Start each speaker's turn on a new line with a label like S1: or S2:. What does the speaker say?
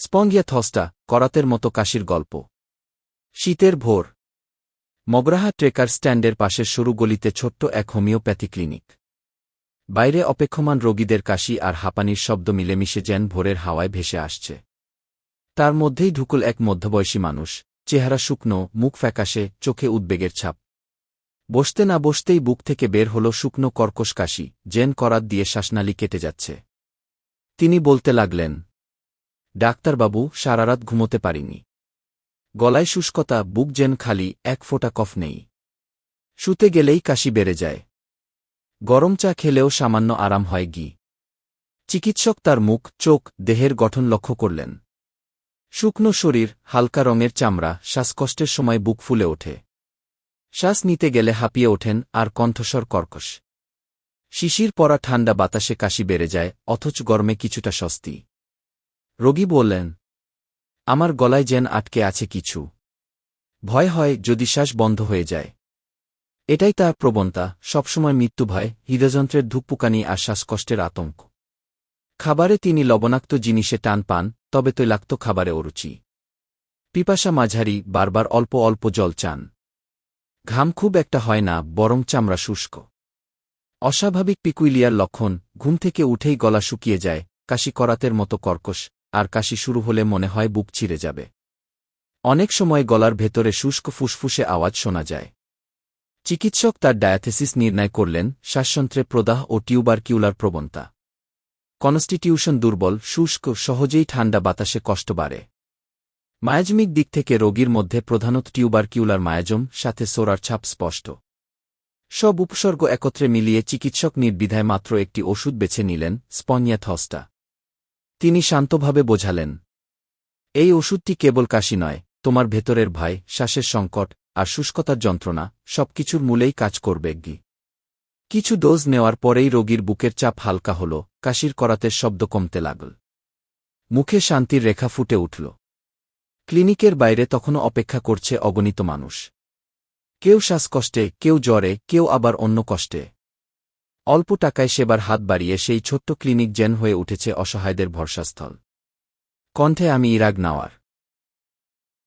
S1: স্পঙ্গিয়া থস্টা করাতের মতো কাশির গল্প। শীতের ভোর। মগরাহা ট্রেকার স্ট্যান্ডের পাশের সরু গলিতে ছোট্ট এক হোমিওপ্যাথি ক্লিনিক। বাইরে অপেক্ষমান রোগীদের কাশি আর হাঁপানির শব্দ মিলেমিশে যেন ভোরের হাওয়ায় ভেসে আসছে। তার মধ্যেই ঢুকুল এক মধ্যবয়সী মানুষ, চেহারা শুকনো, মুখ ফ্যাকাশে, চোখে উদ্বেগের ছাপ। বসতে না বসতেই বুক থেকে বের হল শুকনো কর্কশ কাশি জেন করাত দিয়ে শ্বাসনালী কেটে যাচ্ছে। তিনি বলতে লাগলেন ডাক্তারবাবু সারারাত ঘুমোতে পারিনি। গলায় শুষ্কতা, বুক যেন খালি, এক ফোঁটা কফ নেই। শুতে গেলেই কাশি বেড়ে যায়। গরম চা খেলেও সামান্য আরাম হয় গি। চিকিৎসক তার মুখ, চোখ, দেহের গঠন লক্ষ্য করলেন। শুকনো শরীর, হালকা রঙের চামড়া, শ্বাসকষ্টের সময় বুক ফুলে ওঠে। শ্বাস নিতে গেলে হাঁপিয়ে ওঠেন আর কণ্ঠস্বর কর্কশ। শিশির পরা ঠান্ডা বাতাসে কাশি বেড়ে যায়, অথচ গরমে কিছুটা স্বস্তি। রোগী বললেন, আমার গলায় যেন আটকে আছে কিছু। ভয় হয় যদি শ্বাস বন্ধ হয়ে যায়। এটাই তার প্রবণতা, সবসময় মৃত্যু ভয়, হৃদযন্ত্রের ধুকপুকানি আর শ্বাসকষ্টের আতঙ্ক। খাবারে তিনি লবণাক্ত জিনিসে টান পান, তবে তৈলাক্ত খাবারে অরুচি। পিপাসা মাঝারি, বারবার অল্প অল্প জল চান। ঘাম খুব একটা হয় না, বরং চামড়া শুষ্ক। অস্বাভাবিক পিকুইলিয়ার লক্ষণ, ঘুম থেকে উঠেই গলা শুকিয়ে যায়, কাশি করাতের মতো কর্কশ। আর কাশি শুরু হলে মনে হয় বুক ছিঁড়ে যাবে। অনেক সময় গলার ভেতরে শুষ্ক ফুসফুসে আওয়াজ শোনা যায়। চিকিৎসক তার ডায়াথেসিস নির্ণয় করলেন, শ্বাসযন্ত্রে প্রদাহ ও টিউবারকিউলার প্রবণতা। কনস্টিটিউশন দুর্বল, শুষ্ক, সহজেই ঠান্ডা বাতাসে কষ্ট বাড়ে। মায়াজমিক দিক থেকে রোগীর মধ্যে প্রধানত টিউবারকিউলার মায়াজম, সাথে সোরার ছাপ স্পষ্ট। সব উপসর্গ একত্রে মিলিয়ে চিকিৎসক নির্বিধায় মাত্র একটি ওষুধ বেছে নিলেন, স্পনিয়াথস্টা। তিনি শান্তভাবে বোঝালেন, এই ওষুধটি কেবল কাশি নয়, তোমার ভেতরের ভয়, শ্বাসের সংকট, আর শুষ্কতার যন্ত্রণা, সবকিছুর মূলেই কাজ করবে, গি। কিছু ডোজ নেওয়ার পরেই রোগীর বুকের চাপ হালকা হল, কাশির করাতের শব্দ কমতে লাগল। মুখে শান্তির রেখা ফুটে উঠল। ক্লিনিকের বাইরে তখনও অপেক্ষা করছে অগণিত মানুষ। কেউ শ্বাসকষ্টে, কেউ জ্বরে, কেউ আবার অন্য কষ্টে। অল্প টাকায় সেবার হাত বাড়িয়ে সেই ছোট্ট ক্লিনিক জেন হয়ে উঠেছে অসহায়দের ভরসাস্থল। কণ্ঠে আমি ইরাগ নাওয়ার।